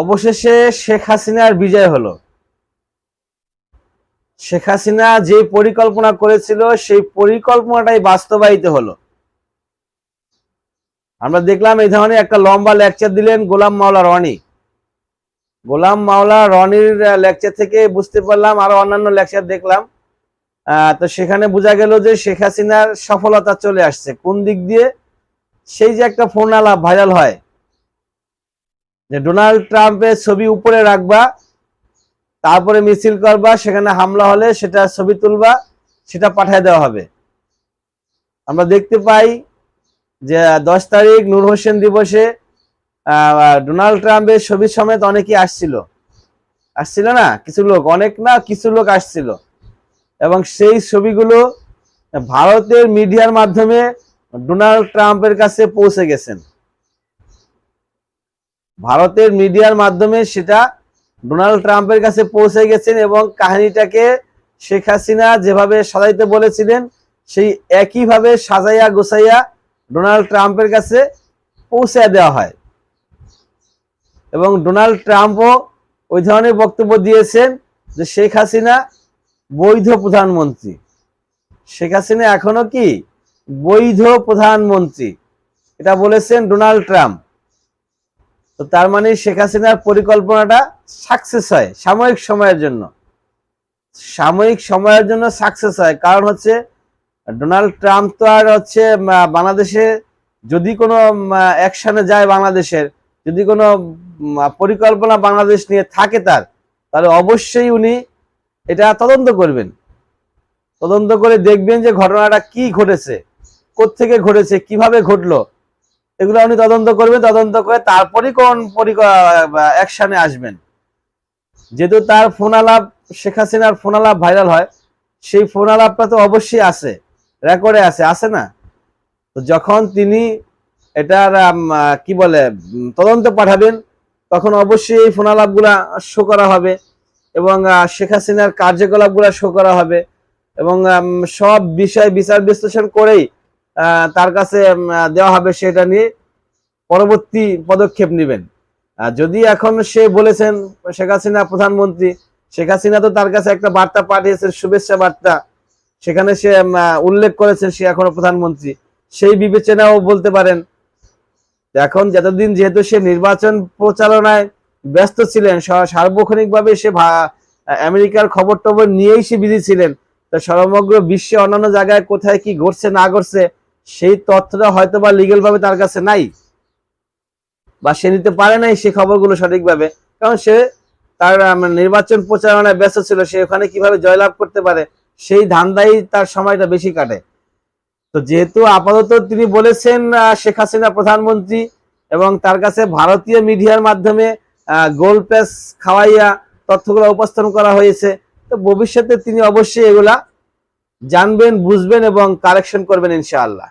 অবশেষে শেখ হাসিনার বিজয় হলো। শেখ হাসিনা যে পরিকল্পনা করেছিল, সেই পরিকল্পনাটাই বাস্তবায়িত হলো। আমরা দেখলাম এই ধরনের একটা লম্বা লেকচার দিলেন গোলাম মাওলা রনি। গোলাম মাওলা রনির লেকচার থেকে বুঝতে পারলাম, আরও অন্যান্য লেকচার দেখলাম। তো সেখানে বোঝা গেল যে শেখ হাসিনার সফলতা চলে আসছে। কোন দিক দিয়ে? সেই যে একটা ফোন আলাপ ভাইরাল হয়। যে ডোনাল্ড ট্রাম্পের ছবি উপরে রাখবা, তারপরে মিছিল করবা, সেখানে হামলা হলে সেটা ছবি তুলবা, সেটা পাঠিয়ে দেওয়া হবে। আমরা দেখতে পাই যে দশ তারিখ নূর হোসেন দিবসে ডোনাল্ড ট্রাম্পের ছবি সমেত অনেকেই আসছিল। আসছিল না? কিছু লোক, অনেক না, কিছু লোক আসছিল। এবং সেই ছবিগুলো ভারতের মিডিয়ার মাধ্যমে ডোনাল্ড ট্রাম্পের কাছে পৌঁছে গেছেন। ভারতের মিডিয়ার মাধ্যমে সেটা ডোনাল্ড ট্রাম্পের কাছে পৌঁছে গেছেন এবং কাহিনীটাকে শেখ হাসিনা যেভাবে সাজাইতে বলেছিলেন, সেই একইভাবে সাজাইয়া গোছাইয়া ডোনাল্ড ট্রাম্পের কাছে পৌঁছে দেওয়া হয়। এবং ডোনাল্ড ট্রাম্পও ওই ধরনের বক্তব্য দিয়েছেন যে শেখ হাসিনা বৈধ প্রধানমন্ত্রী। শেখ হাসিনা এখনও কি বৈধ প্রধানমন্ত্রী? এটা বলেছেন ডোনাল্ড ট্রাম্প। তো তার মানে শেখ হাসিনার পরিকল্পনাটা সাকসেস হয় সাময়িক সময়ের জন্য। সাময়িক সময়ের জন্য সাকসেস হয়। কারণ হচ্ছে ডোনাল্ড ট্রাম্প তো আর হচ্ছে বাংলাদেশে যদি কোনো অ্যাকশানে যায় বাংলাদেশের, যদি কোনো পরিকল্পনা বাংলাদেশ নিয়ে থাকে তার, তাহলে অবশ্যই উনি এটা তদন্ত করবেন। তদন্ত করে দেখবেন যে ঘটনাটা কি ঘটেছে, কোত্থেকে ঘটেছে, কীভাবে ঘটলো এগুলো আপনি তদন্ত করবেন, তদন্ত করে তারপরই কোন অ্যাকশনে আসবেন। যেহেতু তার ফোন আলাপ, শেখ হাসিনার ফোন আলাপ ভাইরাল হয়, সেই ফোন আলাপটা তো অবশ্যই আছে রেকর্ডে আছে আছে না? তো যখন তিনি এটার কি বলে তদন্ত পাঠাবেন, তখন অবশ্যই এই ফোন আলাপগুলা শো করা হবে এবং শেখ হাসিনার কার্যকলাপগুলা শো করা হবে এবং সব বিষয় বিচার বিশ্লেষণ করেই তার কাছে দেওয়া হবে সেটা নিয়ে পরবর্তী পদক্ষেপ নেবেন। যদি এখন সে বলেছেন, শেখ হাসিনা প্রধানমন্ত্রী, শেখ হাসিনা তো তার কাছে একটা বার্তা পাঠিয়েছেন, শুভেচ্ছা বার্তা। সেখানে সে উল্লেখ করেছেন সে এখনও প্রধানমন্ত্রী। সেই বিবেচনাও বলতে পারেন। এখন যতদিন যেহেতু সে নির্বাচন প্রচারণায় ব্যস্ত ছিলেন সার্বক্ষণিকভাবে সে আমেরিকার খবর টবর নিয়েই সে বিজি ছিলেন। তো সমগ্র বিশ্বে অন্যান্য জায়গায় কোথায় কি ঘটছে, না ঘটছে সেই তথ্যটা হয়তো বা লিগেল ভাবে তার কাছে নাই বা সে নিতে পারে নাই সেই খবরগুলো সঠিকভাবে, কারণ সে তার মানে নির্বাচন প্রচারণায় ব্যস্ত ছিল, সে ওখানে কীভাবে জয়লাভ করতে পারে, সেই ধান্দাই তার সময়টা বেশি কাটে। তো যেহেতু আপাতত তিনি বলেছেন শেখ হাসিনা প্রধানমন্ত্রী এবং তার কাছে ভারতীয় মিডিয়ার মাধ্যমে গোল প্যাস খাওয়াইয়া তথ্যগুলো উপস্থাপন করা হয়েছে, তো ভবিষ্যতে তিনি অবশ্যই এগুলা জানবেন, বুঝবেন এবং কারেকশন করবেন ইনশাআল্লাহ।